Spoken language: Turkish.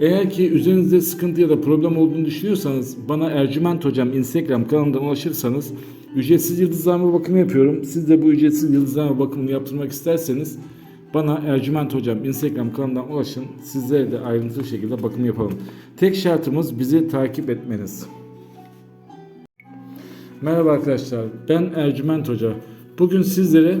Eğer ki üzerinizde sıkıntı ya da problem olduğunu düşünüyorsanız bana Ercüment Hocam Instagram kanalından ulaşırsanız ücretsiz yıldızlama bakımı yapıyorum. Siz de bu ücretsiz yıldızlama bakımını yaptırmak isterseniz bana Ercüment Hocam Instagram kanalından ulaşın. Sizlere de ayrıntılı şekilde bakım yapalım. Tek şartımız bizi takip etmeniz. Merhaba arkadaşlar, ben Ercüment Hoca. Bugün sizlere